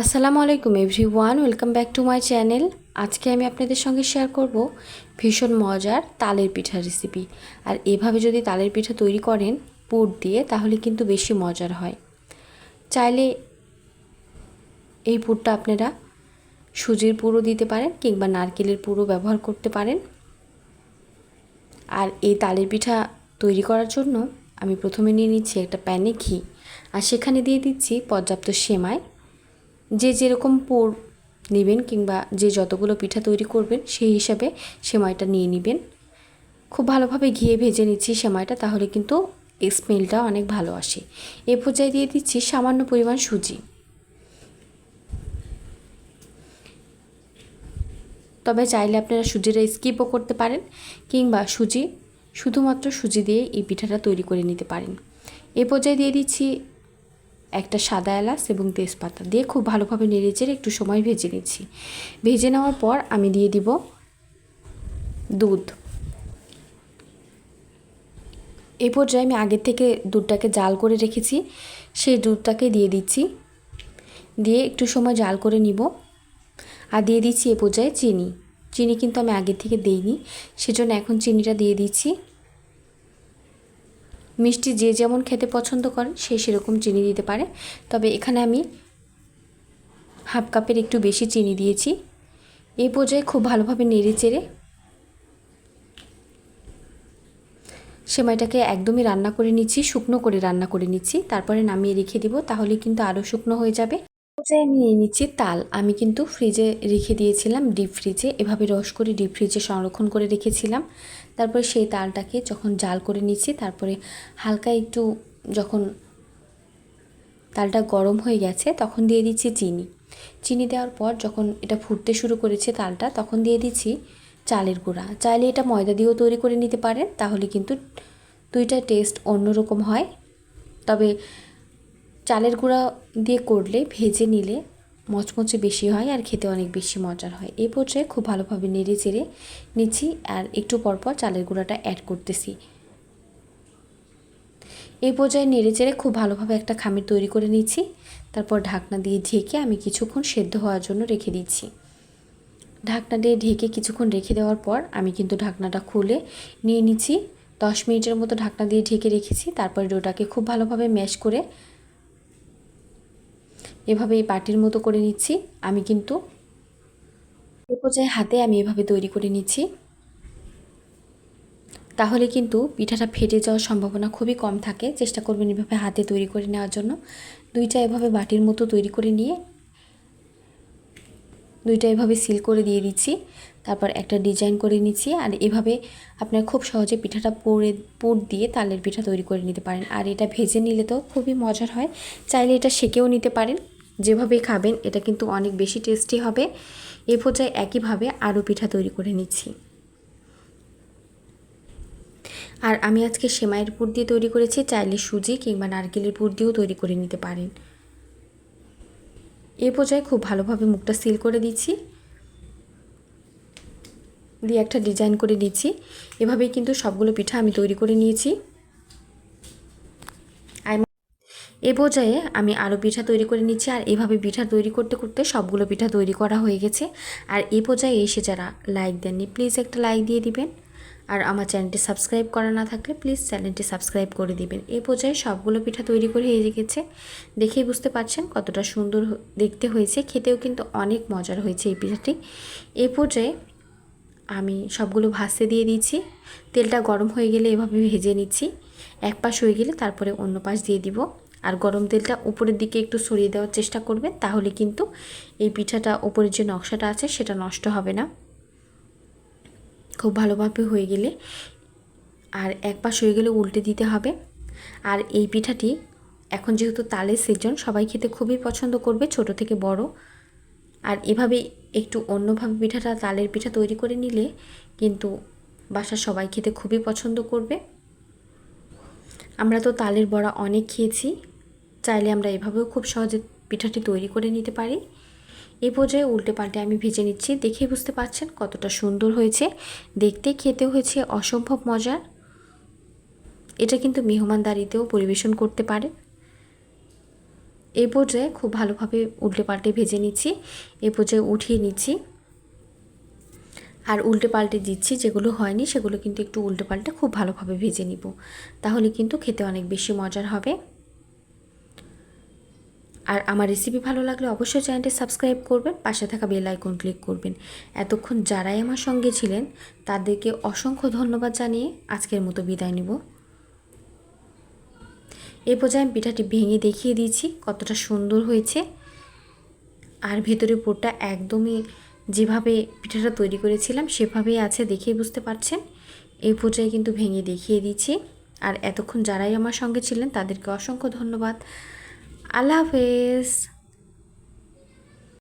আসসালামু আলাইকুম everyone welcome back to my channel. আজকে আমি আপনাদের সঙ্গে শেয়ার করব ভীষণ মজার তালের পিঠা রেসিপি আর এভাবে যদি তালের পিঠা তৈরি করেন পুর দিয়ে, তাহলে কিন্তু বেশি মজার হয়। চাইলে এই পুরটা আপনারা সুজির পুরো দিতে পারেন কিংবা নারকেলের পুরো ব্যবহার করতে পারেন। আর এই তালের পিঠা তৈরি করার জন্য আমি প্রথমে নিয়ে নিচ্ছি একটা প্যানে ঘি। আর সেখানে দিয়ে দিচ্ছি পর্যাপ্ত সেমাই। যে যেরকম পুর নেবেন কিংবা যে যতগুলো পিঠা তৈরি করবেন, সেই হিসাবে সেমাইটা নিয়ে নেবেন। খুব ভালোভাবে ঘিয়ে ভেজে নিচ্ছি সেমাইটা, তাহলে কিন্তু স্মেলটা অনেক ভালো আসে। এ পর্যায়ে দিয়ে দিচ্ছি সামান্য পরিমাণ সুজি। তবে চাইলে আপনারা সুজিটা স্কিপও করতে পারেন, কিংবা সুজি, শুধুমাত্র সুজি দিয়ে এই পিঠাটা তৈরি করে নিতে পারেন। এ পর্যায়ে দিয়ে দিচ্ছি একটা সাদা এলাচ এবং তেজপাতা দিয়ে খুব ভালোভাবে নেড়ে চেড়ে একটু সময় ভেজে নিচ্ছি। ভেজে নেওয়ার পর আমি দিয়ে দিব দুধ। এ পর্যায়ে আমি আগের থেকে দুধটাকে জাল করে রেখেছি, সেই দুধটাকে দিয়ে দিচ্ছি। দিয়ে একটু সময় জাল করে নিব। আর দিয়ে দিচ্ছি এ পর্যায়ে চিনি। চিনি কিন্তু আমি আগের থেকে দিইনি, সেজন্য এখন চিনিটা দিয়ে দিচ্ছি। মিষ্টি যে যেমন খেতে পছন্দ করেন সে সেরকম চিনি দিতে পারে। তবে এখানে আমি হাফ কাপের একটু বেশি চিনি দিয়েছি। এই পর্যায়ে খুব ভালোভাবে নেড়ে চেড়ে সেমাইটাকে একদমই রান্না করে নিচ্ছি, শুকনো করে রান্না করে নিচ্ছি। তারপরে নামিয়ে রেখে দিব তাহলে কিন্তু আরও শুকনো হয়ে যাবে। পর্যায়ে আমি নিয়ে নিচ্ছি, তাল আমি কিন্তু ফ্রিজে রেখে দিয়েছিলাম, ডিপ ফ্রিজে। এভাবে রস করে ডিপ ফ্রিজে সংরক্ষণ করে রেখেছিলাম। তারপরে সেই তালটাকে যখন জাল করে নিচ্ছি, তারপরে হালকা একটু যখন তালটা গরম হয়ে গেছে, তখন দিয়ে দিচ্ছি চিনি। চিনি দেওয়ার পর যখন এটা ফুটতে শুরু করেছে তালটা, তখন দিয়ে দিচ্ছি চালের গুঁড়া। চাইলে এটা ময়দা দিয়েও তৈরি করে নিতে পারেন, তাহলে কিন্তু দুইটা টেস্ট অন্যরকম হয়। তবে চালের গুঁড়া দিয়ে করলে, ভেজে নিলে মচমচে বেশি হয় আর খেতে অনেক বেশি মজার হয়। এই পর্যায়ে খুব ভালোভাবে নেড়ে চেড়ে নিচ্ছি আর একটু পরপর চালের গুঁড়াটা অ্যাড করতেছি। এই পর্যায়ে নেড়ে চেড়ে খুব ভালোভাবে একটা খামির তৈরি করে নিচ্ছি। তারপর ঢাকনা দিয়ে ঢেকে আমি কিছুক্ষণ সেদ্ধ হওয়ার জন্য রেখে দিচ্ছি। ঢাকনা দিয়ে ঢেকে কিছুক্ষণ রেখে দেওয়ার পর আমি কিন্তু ঢাকনাটা খুলে নিয়ে নিচ্ছি। দশ মিনিটের মতো ঢাকনা দিয়ে ঢেকে রেখেছি। তারপর ডোটাকে খুব ভালোভাবে ম্যাশ করে এভাবে এই পাটির মতো করে নিচ্ছি। আমি কিন্তু পর্যায়ে হাতে আমি এভাবে তৈরি করে নিচ্ছি। তাহলে কিন্তু পিঠাটা ফেটে যাওয়ার সম্ভাবনা খুবই কম থাকে। চেষ্টা করবেন এভাবে হাতে তৈরি করে নেওয়ার জন্য। দুইটা এভাবে বাটির মতো তৈরি করে নিয়ে দুইটা এভাবে সিল করে দিয়ে দিচ্ছি। তারপর একটা ডিজাইন করে নিচ্ছি। আর এভাবে আপনার খুব সহজে পিঠাটা পুরে পুর দিয়ে তালের পিঠা তৈরি করে নিতে পারেন। আর এটা ভেজে নিলে তো খুবই মজার হয়। চাইলে এটা সেকেও নিতে পারেন। যেভাবে খাবেন, এটা কিন্তু অনেক বেশি টেস্টি হবে। এ পর্যায়ে একইভাবে আরও পিঠা তৈরি করে নিচ্ছি। আর আমি আজকে সেমাইয়ের পুর দিয়ে তৈরি করেছি, চাইলে সুজি কিংবা নারকেলের পুর দিয়েও তৈরি করে নিতে পারেন। এ পর্যায়ে খুব ভালোভাবে মুখটা সিল করে দিচ্ছি। দিয়ে একটা ডিজাইন করে দিচ্ছি। এভাবেই কিন্তু সবগুলো পিঠা আমি তৈরি করে নিয়েছি। এ পর্যায়ে আমি আরও পিঠা তৈরি করে নিচ্ছি আর এভাবে পিঠা তৈরি করতে করতে সবগুলো পিঠা তৈরি করা হয়ে গেছে। আর এ পর্যায়ে এসে যারা লাইক দেননি প্লিজ একটা লাইক দিয়ে দিবেন। আর আমার চ্যানেলটি সাবস্ক্রাইব করা না থাকলে প্লিজ চ্যানেলটি সাবস্ক্রাইব করে দিবেন। এ পর্যায়ে সবগুলো পিঠা তৈরি করে হয়ে গেছে। দেখেই বুঝতে পারছেন কতটা সুন্দর দেখতে হয়েছে। খেতেও কিন্তু অনেক মজার হয়েছে এই পিঠাটি। এ পর্যায়ে আমি সবগুলো ভাজতে দিয়ে দিচ্ছি। তেলটা গরম হয়ে গেলে এভাবে ভেজে নিচ্ছি। এক পাশ হয়ে গেলে তারপরে অন্য পাশ দিয়ে দিব। আর গরম তেলটা উপরের দিকে একটু সরিয়ে দেওয়ার চেষ্টা করবেন, তাহলে কিন্তু এই পিঠাটা উপরের যে নকশাটা আছে সেটা নষ্ট হবে না। খুব ভালোভাবে হয়ে গেলে আর এক পাশ হয়ে গেলে উল্টে দিতে হবে। আর এই পিঠাটি এখন যেহেতু তালের সিজন সবাই খেতে খুবই পছন্দ করবে ছোট থেকে বড়। আর এভাবে একটু অন্যভাবে পিঠাটা তালের পিঠা তৈরি করে নিলে কিন্তু বাসার সবাই খেতে খুবই পছন্দ করবে। আমরা তো তালের বড়া অনেক খেয়েছি। চাইলে আমরা এভাবেও খুব সহজে পিঠাটি তৈরি করে নিতে পারি। এই পর্যায়ে উল্টে পাল্টে আমি ভেজে নিচ্ছি। দেখেই বুঝতে পারছেন কতটা সুন্দর হয়েছে। দেখতে খেতে হয়েছে অসম্ভব মজার। এটা কিন্তু মেহমানদারিতেও পরিবেশন করতে পারে। এই পর্যায়ে খুব ভালোভাবে উল্টে পাল্টে ভেজে নিচ্ছি। এই পর্যায়ে উঠিয়ে নিচ্ছি। আর উল্টে পাল্টে দিচ্ছি, যেগুলো হয়নি সেগুলো কিন্তু একটু উল্টে পাল্টে খুব ভালোভাবে ভেজে নিব। তাহলে কিন্তু খেতে অনেক বেশি মজার হবে। আর আমার রেসিপি ভালো লাগলে অবশ্যই চ্যানেলটি সাবস্ক্রাইব করবেন, পাশে থাকা বেল আইকন ক্লিক করবেন। এতক্ষণ যারাই আমার সঙ্গে ছিলেন, তাদেরকে অসংখ্য ধন্যবাদ জানিয়ে আজকের মতো বিদায় নেব। এই পর্যায়ে আমি পিঠাটি ভেঙে দেখিয়ে দিয়েছি, কতটা সুন্দর হয়েছে। আর ভেতরে পোরটা একদমই যেভাবে পিঠাটা তৈরি করেছিলাম, সেভাবেই আছে দেখেই বুঝতে পারছেন। এই পর্যায়ে কিন্তু ভেঙে দেখিয়ে দিচ্ছি আর এতক্ষণ যারাই আমার সঙ্গে ছিলেন, তাদেরকে অসংখ্য ধন্যবাদ। আল্লাহ হাফেজ